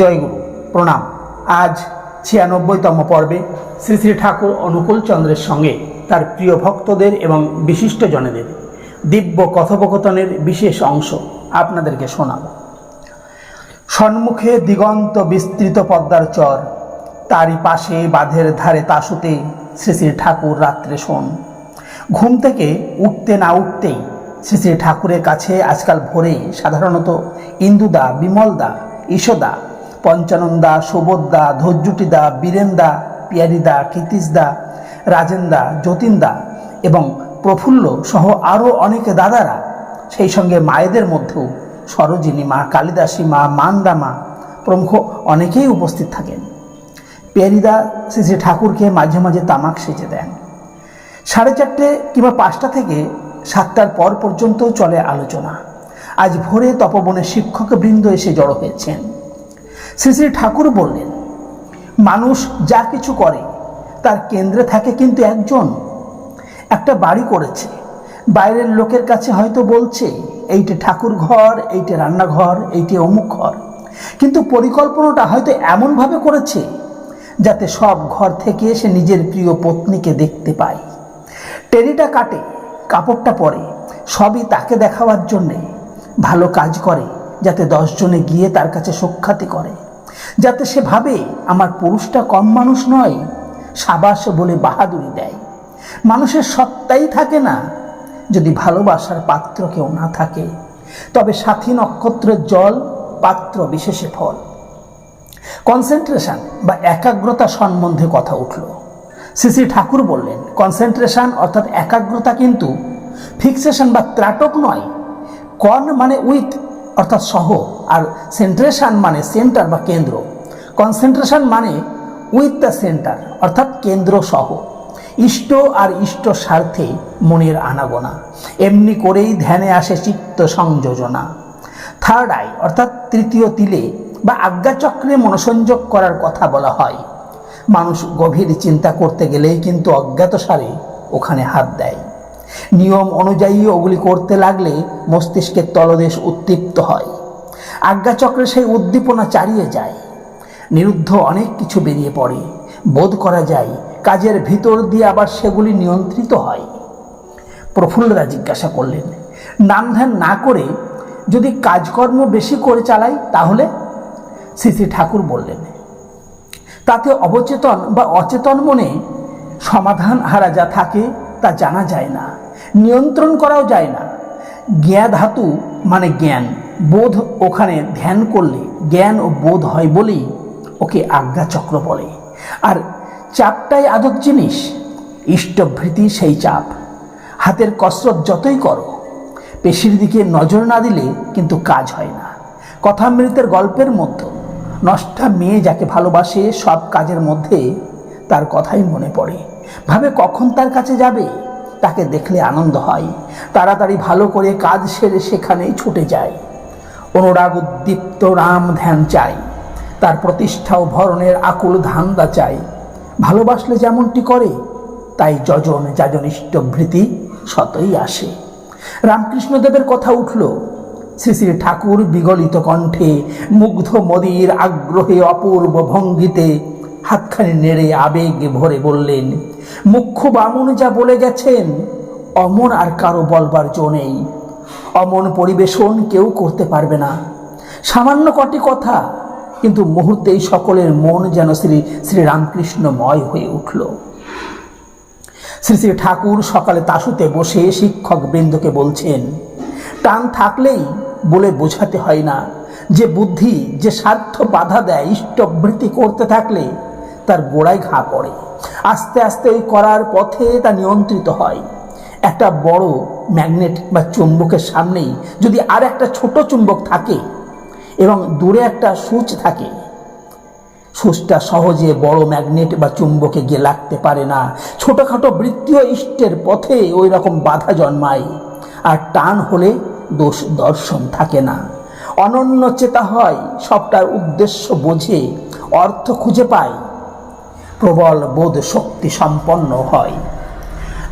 জয়গুরু। প্রণাম। আজ ছিয়ানব্বইতম পর্বে শ্রী শ্রী ঠাকুর অনুকূল চন্দ্রের সঙ্গে তার প্রিয় ভক্তদের এবং বিশিষ্ট জনেদের দিব্য কথোপকথনের বিশেষ অংশ আপনাদেরকে শোনাব। সন্মুখে দিগন্ত বিস্তৃত পদ্মার চর, তারই পাশে বাঁধের ধারে তাসুতে শ্রী শ্রী ঠাকুর রাত্রে শোন। ঘুম থেকে উঠতে না উঠতেই শ্রী শ্রী ঠাকুরের কাছে আজকাল ভোরে সাধারণত ইন্দুদা, বিমলদা ঈশদা পঞ্চানন্দা সুবোধদা ধৈর্যটিদা বীরেন্দা, পিয়ারিদা, কীর্তিসদা, রাজেন্দা, যতীনদা এবং প্রফুল্ল সহ আরও অনেক দাদারা। সেই সঙ্গে মায়েদের মধ্যেও সরোজিনী, মা কালিদাসী, মা মান্দা মা প্রমুখ অনেকেই উপস্থিত থাকেন। পেয়ারিদা শ্রী শ্রী ঠাকুরকে মাঝে মাঝে তামাক সেজে দেন। সাড়ে চারটে কিংবা পাঁচটা থেকে সাতটার পর পর্যন্ত চলে আলোচনা। আজ ভোরে তপবনের শিক্ষকবৃন্দ এসে জড়ো হয়েছেন। শ্রী শ্রী ঠাকুর বললেন, মানুষ যা কিছু করে, তার কেন্দ্রে থাকে কিন্তু একজন। একটা বাড়ি করেছে, বাইরের লোকের কাছে হয়তো বলছে, এইটে ঠাকুর ঘর, এইটে রান্নাঘর, এইটে অমুক ঘর। কিন্তু পরিকল্পনাটা হয়তো এমনভাবে করেছে, যাতে সব ঘর থেকে সে নিজের প্রিয় পত্নীকে দেখতে পায়। টেরিটা কাটে, কাপড়টা পরে, সবই তাকে দেখাবার জন্যে। ভালো কাজ করে, যাতে দশজনে গিয়ে তার কাছে সুখ্যাতি করে। যাতে সে ভাবে আমার পুরুষটা কম মানুষ নয়, সাবাস বলে বাহাদুরি দেয়। মানুষের সত্তাই থাকে না। যদি ভালোবাসার পাত্র কেউ না থাকে, তবে সাথী নক্ষত্রের জল পাত্র বিশেষে ফল। কনসেন্ট্রেশন বা একাগ্রতা সম্বন্ধে কথা উঠল। শ্রী ঠাকুর বললেন, কনসেন্ট্রেশন অর্থাৎ একাগ্রতা কিন্তু ফিক্সেশন বা ত্রাটক নয়। কন মানে উইথ অর্থাৎ সহ আর সেন্ট্রেশন মানে সেন্টার বা কেন্দ্র। কনসেন্ট্রেশন মানে উইথ দ্য সেন্টার অর্থাৎ কেন্দ্র সহ। ইষ্ট আর ইষ্ট স্বার্থে মনের আনাগোনা। এমনি করেই ধ্যানে আসে চিত্ত সংযোজনা। থার্ড আই অর্থাৎ তৃতীয় তিলে বা আজ্ঞাচক্রে মনোসংযোগ করার কথা বলা হয়। মানুষ গভীর চিন্তা করতে গেলেই কিন্তু অজ্ঞাতসারে ওখানে হাত দেয়। নিয়ম অনুযায়ী ওগুলি করতে লাগলে মস্তিষ্কের তলদেশ উদ্দীপ্ত হয়। আজ্ঞাচক্রে সেই উদ্দীপনা চালিয়ে যায়। নিরুদ্ধ অনেক কিছু বেরিয়ে পড়ে। বোধ করা যায় কাজের ভিতর দিয়ে আবার সেগুলি নিয়ন্ত্রিত হয়। প্রফুল্লরা জিজ্ঞাসা করলেন, নাম ধ্যান না করে যদি কাজকর্ম বেশি করে চালাই তাহলে? শ্রী ঠাকুর বললেন, তাতে অবচেতন বা অচেতন মনে সমাধান হারা যা থাকে তা জানা যায় না, নিয়ন্ত্রণ করাও যায় না। জ্ঞা ধাতু মানে জ্ঞান, বোধ ওখানে ধ্যান করলে জ্ঞান ও বোধ হয় বলেই ওকে আজ্ঞাচক্র বলে। আর চাপটাই আদত জিনিস, ইষ্টভৃতি সেই চাপ। হাতের কসরত যতই করো, পেশির দিকে নজর না দিলে কিন্তু কাজ হয় না। কথামৃতের গল্পের মধ্যে, নষ্টা মেয়ে যাকে ভালোবাসে সব কাজের মধ্যে তার কথাই মনে পড়ে। ভাবে কখন তার কাছে যাবে? তাকে দেখলে আনন্দ হয়। তাড়াতাড়ি ভালো করে কাজ সেরে সেখানেই ছুটে যায়। অনুরাগ উদ্দীপ্ত রাম ধ্যান চাই তার প্রতিষ্ঠা ও ভরণের আকুল ধান্দা চাই ভালোবাসলে যেমনটি করে, তাই যজন যাজন ইষ্টভৃতি শতই আসে। রামকৃষ্ণদেবের কথা উঠল, শ্রী শ্রী ঠাকুর বিগলিত কণ্ঠে মুগ্ধ মদির আগ্রহে অপূর্ব ভঙ্গিতে হাতখানি নেড়ে আবেগে ভরে বললেন, মুখ্য বামুন যা বলে গেছেন, অমন আর কারও বলবার জো নেই। অমন পরিবেশন কেউ করতে পারবে না। সামান্য কটি কথা, কিন্তু মুহূর্তেই সকলের মন যেন শ্রী শ্রী রামকৃষ্ণময় হয়ে উঠল। শ্রী শ্রী ঠাকুর সকালে তাসুতে বসে শিক্ষক বৃন্দকে বলছেন, টান থাকলেই বলে বোঝাতে হয় না, যে বুদ্ধি, যে স্বার্থ বাধা দেয় ইষ্টবৃত্তি করতে থাকলে তার গোড়ায় ঘা পড়ে। আস্তে আস্তে ওই করার পথে তা নিয়ন্ত্রিত হয়। একটা বড় ম্যাগনেট বা চুম্বকের সামনেই যদি আর একটা ছোট চুম্বক থাকে এবং দূরে একটা সুচ থাকে, সুচটা সহজে বড় ম্যাগনেট বা চুম্বকে গিয়ে লাগতে পারে না। ছোটোখাটো বৃত্তীয় ইষ্টের পথে ওই রকম বাধা জন্মায় আর টান হলে দোষ দর্শন থাকে না। অনন্য চেতা হয়, সবটার উদ্দেশ্য বোঝে, অর্থ খুঁজে পায় প্রবল বোধ শক্তি সম্পন্ন হয়।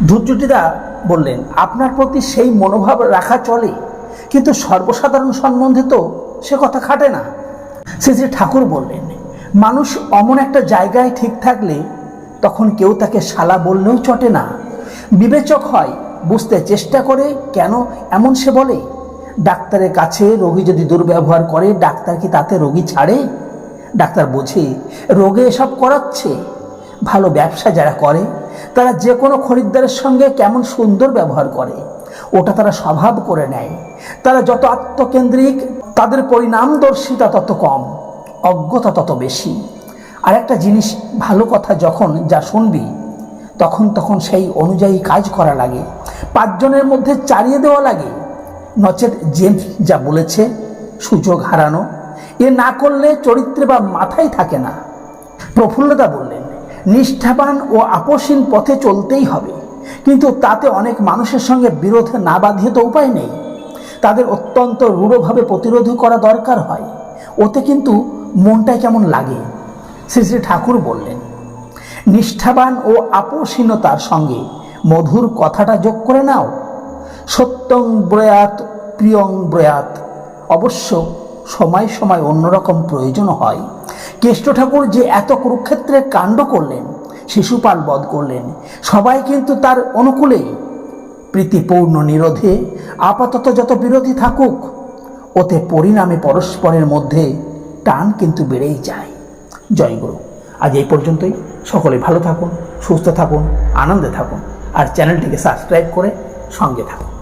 ধৈর্যটিদা বললেন, আপনার প্রতি সেই মনোভাব রাখা চলে, কিন্তু সর্বসাধারণ সম্বন্ধে তো সে কথা খাটে না। শ্রী শ্রী ঠাকুর বললেন, মানুষ অমন একটা জায়গায় ঠিক থাকলে তখন কেউ তাকে শালা বললেও চটে না। বিবেচক হয়, বুঝতে চেষ্টা করে কেন এমন সে বলে। ডাক্তারের কাছে রোগী যদি দুর্ব্যবহার করে, ডাক্তার কি তাতে রোগী ছাড়ে? ডাক্তার বোঝে, রোগে এসব করাচ্ছে। ভালো ব্যবসা যারা করে, তারা যে কোনো খরিদ্দারের সঙ্গে কেমন সুন্দর ব্যবহার করে। ওটা তারা স্বভাব করে নেয়। তারা যত আত্মকেন্দ্রিক, তাদের পরিণামদর্শিতা তত কম, অজ্ঞতা তত বেশি। আর একটা জিনিস ভালো কথা যখন যা শুনবি, তখন তখন সেই অনুযায়ী কাজ করা লাগে। পাঁচজনের মধ্যে চালিয়ে দেওয়া লাগে। নচেত জেমস যা বলেছে, সুযোগ হারানো, এ না করলে চরিত্রে বা মাথায় থাকে না। প্রফুল্লতা বললেন নিষ্ঠাবান ও আপোষহীন পথে চলতেই হবে। কিন্তু তাতে অনেক মানুষের সঙ্গে বিরোধ না বাঁধিয়ে তো উপায় নেই। তাদের অত্যন্ত রূঢ়ভাবে প্রতিরোধ করা দরকার হয়। ওতে কিন্তু মনটাই কেমন লাগে? শ্রী শ্রী ঠাকুর বললেন, নিষ্ঠাবান ও আপোষহীনতার সঙ্গে মধুর কথাটা যোগ করে নাও। সত্যং ব্রয়াত প্রিয়ং ব্রয়াত অবশ্য সময় সময় অন্যরকম প্রয়োজন হয়। কেষ্ট ঠাকুর যে এত কুরুক্ষেত্রের কাণ্ড করলেন, শিশুপাল বধ করলেন, সবাই কিন্তু তার অনুকূলেই প্রীতিপূর্ণ নিরোধে, আপাতত যত বিরোধী থাকুক, ওতে পরিণামে পরস্পরের মধ্যে টান কিন্তু বেড়েই যায়। জয় গুরু। আজ এই পর্যন্তই। সকলে ভালো থাকুন, সুস্থ থাকুন, আনন্দে থাকুন, আর চ্যানেলটিকে সাবস্ক্রাইব করে সঙ্গে থাকুন।